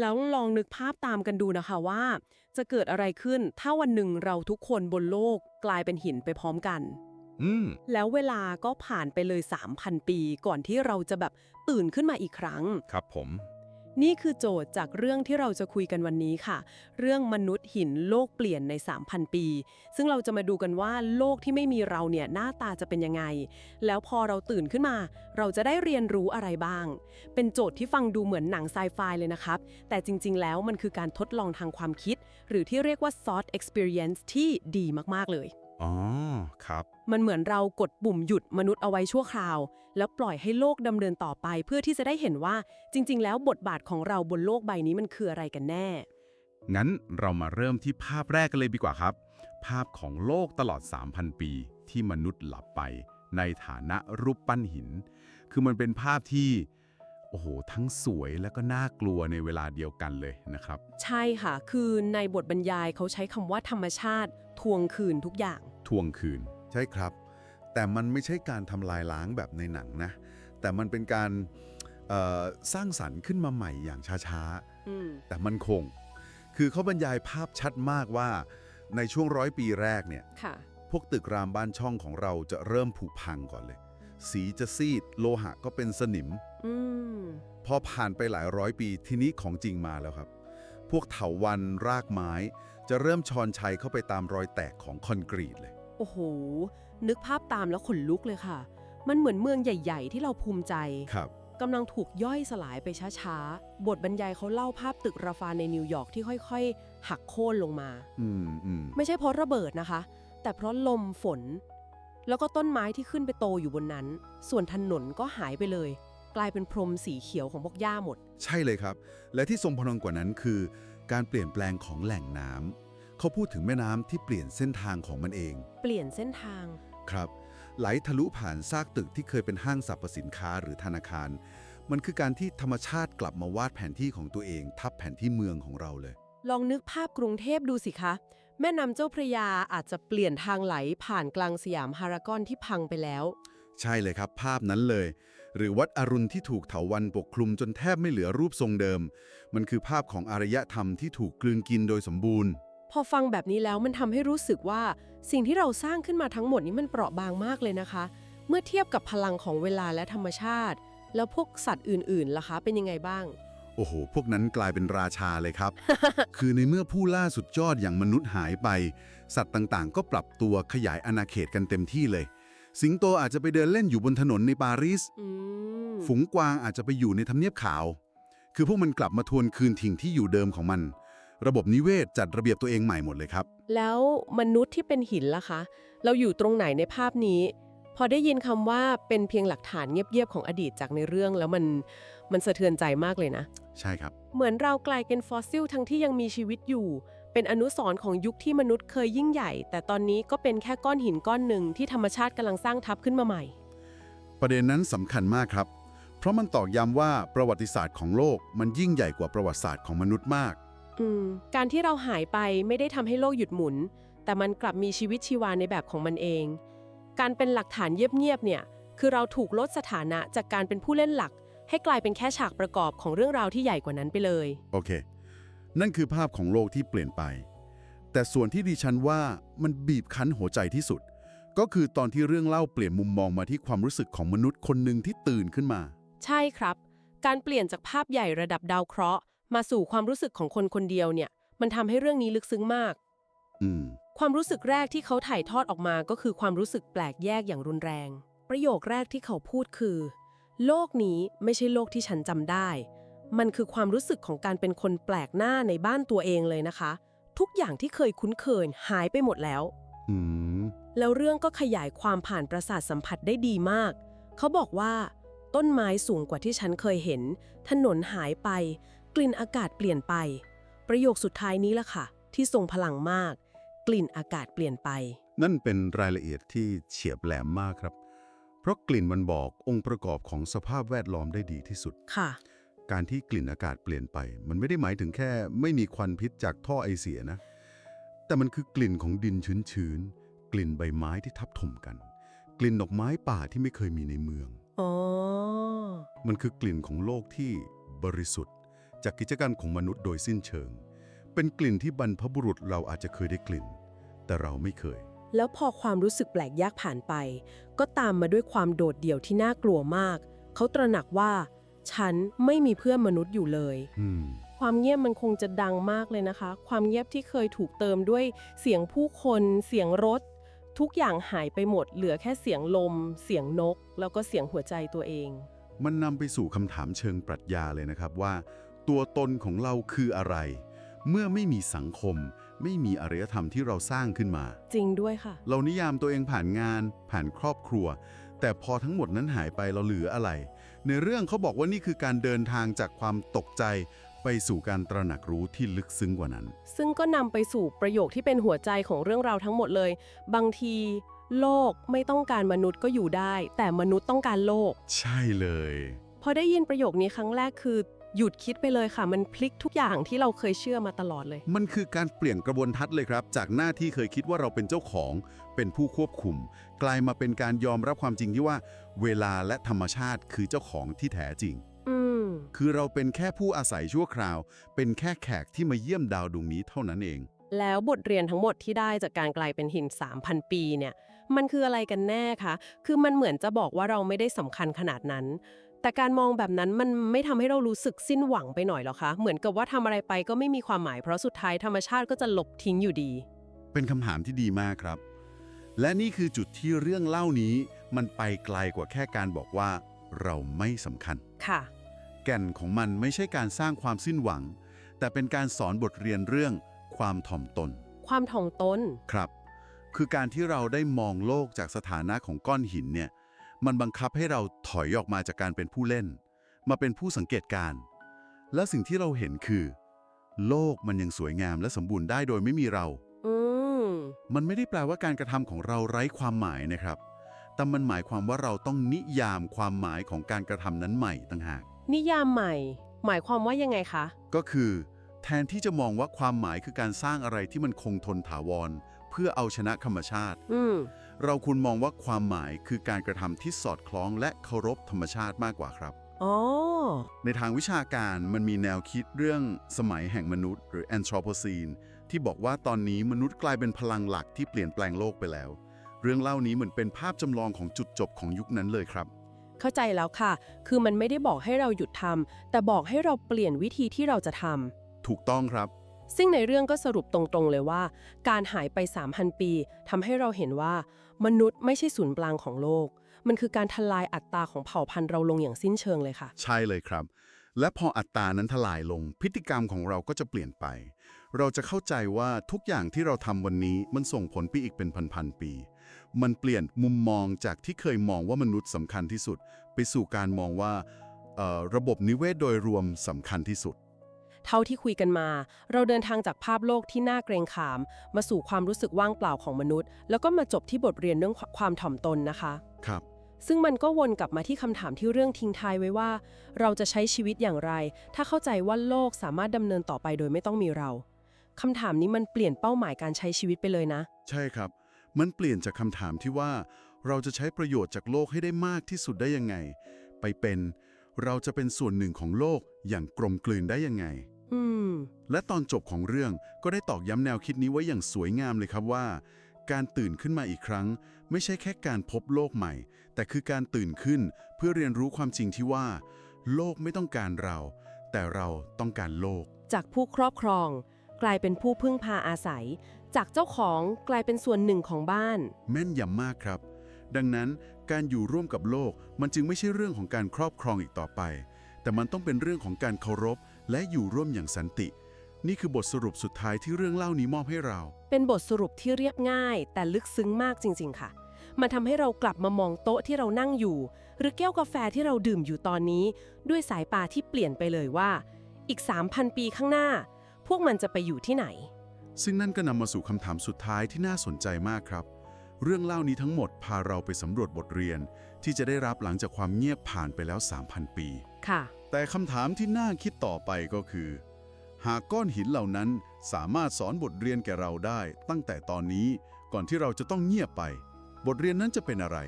แล้วลองนึกภาพตามกันดูนะคะว่า จะเกิดอะไรขึ้นถ้าวันหนึ่งเราทุกคนบนโลกกลายเป็นหินไปพร้อมกัน อืม แล้วเวลาก็ผ่านไปเลย 3,000 ปี ก่อนที่เราจะแบบตื่นขึ้นมาอีกครั้ง ครับผม นี่คือโจทย์จากเรื่องที่เราจะคุยกันวันนี้ค่ะ เรื่องมนุษย์หินโลกเปลี่ยนใน 3,000 ปี ซึ่งเราจะมาดูกันว่าโลกที่ไม่มีเราเนี่ยหน้าตาจะเป็นยังไง แล้วพอเราตื่นขึ้นมา เราจะได้เรียนรู้อะไรบ้าง เป็นโจทย์ที่ฟังดูเหมือนหนังไซไฟเลยนะครับ แต่จริง ๆ แล้วมันคือการทดลองทางความคิด หรือที่เรียกว่า thought experience ที่ดีมาก ๆ เลย อ๋อ ครับ มันเหมือนเรากดปุ่มหยุดมนุษย์เอาไว้ชั่วคราว แล้วปล่อยให้โลกดำเนินต่อไป เพื่อที่จะได้เห็นว่าจริง ๆ แล้วบทบาทของเราบนโลกใบนี้มันคืออะไรกันแน่ งั้นเรามาเริ่มที่ภาพแรกกันเลยดีกว่าครับ ภาพของโลกตลอด 3,000 ปีที่มนุษย์หลับไป ในฐานะรูปปั้นหิน คือมันเป็นภาพที่ โอ้โห ทั้งสวยและก็น่ากลัวในเวลาเดียวกันเลยนะครับ ใช่ค่ะ คือในบทบรรยายเขาใช้คำว่าธรรมชาติทวงคืนทุกอย่าง ทวงคืน ใช่ครับ แต่มันไม่ใช่การทำลายล้างแบบในหนังนะ แต่มันเป็นการเอ่อสร้างสรรค์ขึ้นมาใหม่อย่างช้าอืมๆแต่มันคง คือเขาบรรยายภาพชัดมากว่า ในช่วงร้อยปีแรกเนี่ยค่ะพวกตึกรามบ้านช่องของเราจะเริ่มผุพังก่อนเลย สีจะซีด โลหะก็เป็นสนิมอืมพอผ่านไปหลายร้อยปีทีนี้ของจริงมาแล้วครับ พวกเถาวันรากไม้ จะเริ่มชอนชัยเข้าไปตามรอยแตกของคอนกรีตเลย โอ้โห นึกภาพตามแล้วขนลุกเลยค่ะ มันเหมือนเมืองใหญ่ ๆ ที่เราภูมิใจครับกำลังถูกย่อยสลายไปช้าๆ บทบรรยายเขาเล่าภาพตึกราฟาในนิวยอร์กที่ค่อยๆ หักโค่นลงมา อืมอืมไม่ใช่เพราะระเบิดนะคะ แต่เพราะลมฝน แล้วก็ต้นไม้ที่ขึ้นไปโตอยู่บนนั้น ส่วนถนนก็หายไปเลย กลายเป็นพรมสีเขียวของพวกหญ้าหมด ใช่เลยครับ และที่ทรงพลังกว่านั้นคือ การเปลี่ยนแปลงของแหล่งน้ำเขาพูดถึงแม่น้ำที่เปลี่ยนเส้นทางของมันเอง เปลี่ยนเส้นทาง ครับ ไหลทะลุผ่านซากตึกที่เคยเป็นห้างสรรพสินค้าหรือธนาคาร มันคือการที่ธรรมชาติกลับมาวาดแผนที่ของตัวเอง ทับแผนที่เมืองของเราเลย ลองนึกภาพกรุงเทพดูสิคะ แม่น้ำเจ้าพระยาอาจจะเปลี่ยนทางไหลผ่านกลางสยามพารากอนที่พังไปแล้ว ใช่เลยครับภาพนั้นเลย หรือวัดอรุณที่ถูกเถาวันปกคลุมจนแทบไม่เหลือรูปทรงเดิม มันคือภาพของอารยธรรมที่ถูกกลืนกินโดยสมบูรณ์ พอฟังแบบนี้แล้วมันทำให้รู้สึกว่า สิ่งที่เราสร้างขึ้นมาทั้งหมดนี้มันเปราะบางมากเลยนะคะ เมื่อเทียบกับพลังของเวลาและธรรมชาติ แล้วพวกสัตว์อื่นๆล่ะคะเป็นยังไงบ้าง โอ้โห พวกนั้นกลายเป็นราชาเลยครับ คือในเมื่อผู้ล่าสุดยอดอย่างมนุษย์หายไป สัตว์ต่างๆ ก็ปรับตัวขยายอาณาเขตกันเต็มที่เลย สิงโตอาจจะไปเดินเล่นอยู่บนถนนในปารีสอืมฝูงกวางอาจจะไปอยู่ในทำเนียบขาว คือพวกมันกลับมาทวนคืนถิ่งที่อยู่เดิมของมัน ระบบนิเวศจัดระเบียบตัวเองใหม่หมดเลยครับ แล้วมนุษย์ที่เป็นหินล่ะคะ เราอยู่ตรงไหนในภาพนี้ พอได้ยินคำว่าเป็นเพียงหลักฐานเงียบๆของอดีตจากในเรื่องแล้วมันมันสะเทือนใจมากเลยนะ ใช่ครับ เหมือนเรากลายเป็นฟอสซิลทั้งที่ยังมีชีวิตอยู่ เป็นอนุสรณ์ของยุคที่มนุษย์เคยยิ่งใหญ่ แต่ตอนนี้ก็เป็นแค่ก้อนหินก้อนหนึ่งที่ธรรมชาติกำลังสร้างทับขึ้นมาใหม่ ประเด็นนั้นสำคัญมากครับ เพราะมันตอกย้ำว่าประวัติศาสตร์ของโลกมันยิ่งใหญ่กว่าประวัติศาสตร์ของมนุษย์มาก อืม การที่เราหายไปไม่ได้ทำให้โลกหยุดหมุน แต่มันกลับมีชีวิตชีวาในแบบของมันเอง การเป็นหลักฐานเงียบๆเนี่ยคือเราถูกลดสถานะจากการเป็นผู้เล่นหลัก ให้กลายเป็นแค่ฉากประกอบของเรื่องราวที่ใหญ่กว่านั้นไปเลย โอเค นั่นคือภาพของโลกที่เปลี่ยนไป แต่ส่วนที่ดิฉันว่ามันบีบคั้นหัวใจที่สุด ก็คือตอนที่เรื่องเล่าเปลี่ยนมุมมองมาที่ความรู้สึกของมนุษย์คนหนึ่งที่ตื่นขึ้นมา ใช่ครับ การเปลี่ยนจากภาพใหญ่ระดับดาวเคราะห์ มาสู่ความรู้สึกของคนคนเดียวเนี่ย มันทำให้เรื่องนี้ลึกซึ้งมากอืม ความรู้สึกแรกที่เขาถ่ายทอดออกมาก็คือความรู้สึกแปลกแยกอย่างรุนแรง ประโยคแรกที่เขาพูดคือ โลกนี้ไม่ใช่โลกที่ฉันจำได้ มันคือความรู้สึกของการเป็นคนแปลกหน้าในบ้านตัวเองเลยนะคะ ทุกอย่างที่เคยคุ้นเคยหายไปหมดแล้วอืมแล้วเรื่องก็ขยายความผ่านประสาทสัมผัสได้ดีมาก เขาบอกว่า ต้นไม้สูงกว่าที่ฉันเคยเห็น ถนนหายไป กลิ่นอากาศเปลี่ยนไป ประโยคสุดท้ายนี้ล่ะค่ะ ที่ทรงพลังมาก กลิ่นอากาศเปลี่ยนไป นั่นเป็นรายละเอียดที่เฉียบแหลมมากครับ เพราะกลิ่นมันบอกองค์ประกอบของสภาพแวดล้อมได้ดีที่สุด ค่ะ การที่กลิ่นอากาศเปลี่ยนไป มันไม่ได้หมายถึงแค่ ไม่มีควันพิษจากท่อไอเสียนะ แต่มันคือกลิ่นของดินชื้นๆ กลิ่นใบไม้ที่ทับถมกัน กลิ่นดอกไม้ป่าที่ไม่เคยมีในเมือง อ๋อ มันคือกลิ่นของโลกที่บริสุทธิ์ จากกิจการของมนุษย์โดยสิ้นเชิง เป็นกลิ่นที่บรรพบุรุษเราอาจจะเคยได้กลิ่น แต่เราไม่เคย แล้วพอความรู้สึกแปลกยากผ่านไป ก็ตามมาด้วยความโดดเดี่ยวที่น่ากลัวมาก เขาตระหนักว่า ฉันไม่มีเพื่อนมนุษย์อยู่เลย อืม ความเงียบมันคงจะดังมากเลยนะคะ ความเงียบที่เคยถูกเติมด้วยเสียงผู้คน เสียงรถ ทุกอย่างหายไปหมด เหลือแค่เสียงลม เสียงนก แล้วก็เสียงหัวใจตัวเอง มันนำไปสู่คำถามเชิงปรัชญาเลยนะครับว่า ตัวตนของเราคืออะไร เมื่อไม่มีสังคม ไม่มีอารยธรรมที่เราสร้างขึ้นมา จริงด้วยค่ะ เรานิยามตัวเองผ่านงาน ผ่านครอบครัว แต่พอทั้งหมดนั้นหายไปเราเหลืออะไร ในเรื่องเขาบอกว่านี่คือการเดินทางจากความตกใจ ไปสู่การตระหนักรู้ที่ลึกซึ้งกว่านั้น ซึ่งก็นำไปสู่ประโยคที่เป็นหัวใจของเรื่องราวทั้งหมดเลย บางที โลกไม่ต้องการมนุษย์ก็อยู่ได้ แต่มนุษย์ต้องการโลก ใช่เลย พอได้ยินประโยคนี้ครั้งแรกคือ หยุดคิดไปเลยค่ะ มันพลิกทุกอย่างที่เราเคยเชื่อมาตลอดเลย มันคือการเปลี่ยนกระบวนทัศน์เลยครับ จากหน้าที่เคยคิดว่าเราเป็นเจ้าของ เป็นผู้ควบคุม กลายมาเป็นการยอมรับความจริงที่ว่า เวลาและธรรมชาติคือเจ้าของที่แท้จริงอืมคือเราเป็นแค่ผู้อาศัยชั่วคราว เป็นแค่แขกที่มาเยี่ยมดาวดวงนี้เท่านั้นเอง แล้วบทเรียนทั้งหมดที่ได้จากการกลายเป็นหิน 3,000 ปีเนี่ย มันคืออะไรกันแน่คะ คือมันเหมือนจะบอกว่าเราไม่ได้สำคัญขนาดนั้น แต่การมองแบบนั้นมันไม่ทำให้เรารู้สึกสิ้นหวังไปหน่อยหรอคะ เหมือนกับว่าทำอะไรไปก็ไม่มีความหมาย เพราะสุดท้ายธรรมชาติก็จะหลบทิ้งอยู่ดี เป็นคำถามที่ดีมากครับ และนี่คือจุดที่เรื่องเล่านี้ มันไปไกลกว่าแค่การบอกว่า เราไม่สำคัญ ค่ะ แก่นของมันไม่ใช่การสร้างความสิ้นหวัง แต่เป็นการสอนบทเรียนเรื่อง ความถ่อมตน ความถ่อมตน ครับ คือการที่เราได้มองโลกจากสถานะของก้อนหินเนี่ย มันบังคับให้เราถอยออกมาจากการเป็นผู้เล่น มาเป็นผู้สังเกตการณ์และสิ่งที่เราเห็นคือ โลกมันยังสวยงามและสมบูรณ์ได้โดยไม่มีเราอืมมันไม่ได้แปลว่าการกระทำของเราไร้ความหมายนะครับ แต่มันหมายความว่าเราต้องนิยามความหมายของการกระทำนั้นใหม่ต่างหาก นิยามใหม่ หมายความว่ายังไงคะ ก็คือ แทนที่จะมองว่าความหมายคือการสร้างอะไรที่มันคงทนถาวร เพื่อเอาชนะธรรมชาติ อืม เราควรมองว่าความหมายคือการกระทำที่สอดคล้องและเคารพธรรมชาติมากกว่าครับ อ๋อ ในทางวิชาการมันมีแนวคิดเรื่องสมัยแห่งมนุษย์ หรือ Anthropocene ที่บอกว่าตอนนี้มนุษย์กลายเป็นพลังหลักที่เปลี่ยนแปลงโลกไปแล้ว เรื่องเล่านี้เหมือนเป็นภาพจำลองของจุดจบของยุคนั้นเลยครับเข้าใจแล้วค่ะ คือมันไม่ได้บอกให้เราหยุดทำ แต่บอกให้เราเปลี่ยนวิธีที่เราจะทำ ถูกต้องครับ ซึ่งในเรื่องก็สรุปตรงๆเลยว่า การหายไป 3,000 ปีทำให้เราเห็นว่า มนุษย์ไม่ใช่ศูนย์กลางของโลก มันคือการทลายอัตราของเผ่าพันธุ์เราลงอย่างสิ้นเชิงเลยค่ะ ใช่เลยครับ และพออัตรานั้นทลายลง พฤติกรรมของเราก็จะเปลี่ยนไป เราจะเข้าใจว่าทุกอย่างที่เราทำวันนี้มันส่งผลไปอีกเป็นพันๆปี มันเปลี่ยนมุมมองจากที่เคยมองว่ามนุษย์สำคัญที่สุด ไปสู่การมองว่าระบบนิเวศโดยรวมสำคัญที่สุด เท่าที่คุยกันมา เราเดินทางจากภาพโลกที่น่าเกรงขาม มาสู่ความรู้สึกว่างเปล่าของมนุษย์ แล้วก็มาจบที่บทเรียนเรื่องความถ่อมตนนะคะ ครับ ซึ่งมันก็วนกลับมาที่คำถามที่เรื่องทิ้งท้ายไว้ว่า เราจะใช้ชีวิตอย่างไร ถ้าเข้าใจว่าโลกสามารถดำเนินต่อไปโดยไม่ต้องมีเราคำถามนี้มันเปลี่ยนเป้าหมายการใช้ชีวิตไปเลยนะ ใช่ครับ มันเปลี่ยนจากคำถามที่ว่า เราจะใช้ประโยชน์จากโลกให้ได้มากที่สุดได้ยังไง ไปเป็น เราจะเป็นส่วนหนึ่งของโลกอย่างกลมกลืนได้ยังไง อืม และตอนจบของเรื่องก็ได้ตอกย้ำแนวคิดนี้ไว้อย่างสวยงามเลยครับว่า การตื่นขึ้นมาอีกครั้ง ไม่ใช่แค่การพบโลกใหม่ แต่คือการตื่นขึ้นเพื่อเรียนรู้ความจริงที่ว่า โลกไม่ต้องการเรา แต่เราต้องการโลก จากผู้ครอบครอง กลายเป็นผู้พึ่งพาอาศัย จากเจ้าของกลายเป็นส่วนหนึ่งของบ้าน แม่นยำมากครับ ดังนั้นการอยู่ร่วมกับโลกมันจึงไม่ใช่เรื่องของการครอบครองอีกต่อไป แต่มันต้องเป็นเรื่องของการเคารพ และอยู่ร่วมอย่างสันติ นี่คือบทสรุปสุดท้ายที่เรื่องเล่านี้มอบให้เรา เป็นบทสรุปที่เรียบง่าย แต่ลึกซึ้งมากจริง ๆ ค่ะ มันทำให้เรากลับมามองโต๊ะที่เรานั่งอยู่ หรือแก้วกาแฟที่เราดื่มอยู่ตอนนี้ ด้วยสายตาที่เปลี่ยนไปเลยว่า อีก 3,000 ปีข้างหน้า พวกมันจะไปอยู่ที่ไหน ซึ่งนั่นก็นำมาสู่คำถามสุดท้ายที่น่าสนใจมากครับ เรื่องเล่านี้ทั้งหมดพาเราไปสำรวจบทเรียน ที่จะได้รับหลังจากความเงียบผ่านไปแล้ว 3,000 ปี ค่ะ แต่คำถามที่น่าคิดต่อไปก็คือ หากก้อนหินเหล่านั้นสามารถสอนบทเรียนแก่เราได้ตั้งแต่ตอนนี้ก่อนที่เราจะต้องเงียบไป บทเรียนนั้นจะเป็นอะไร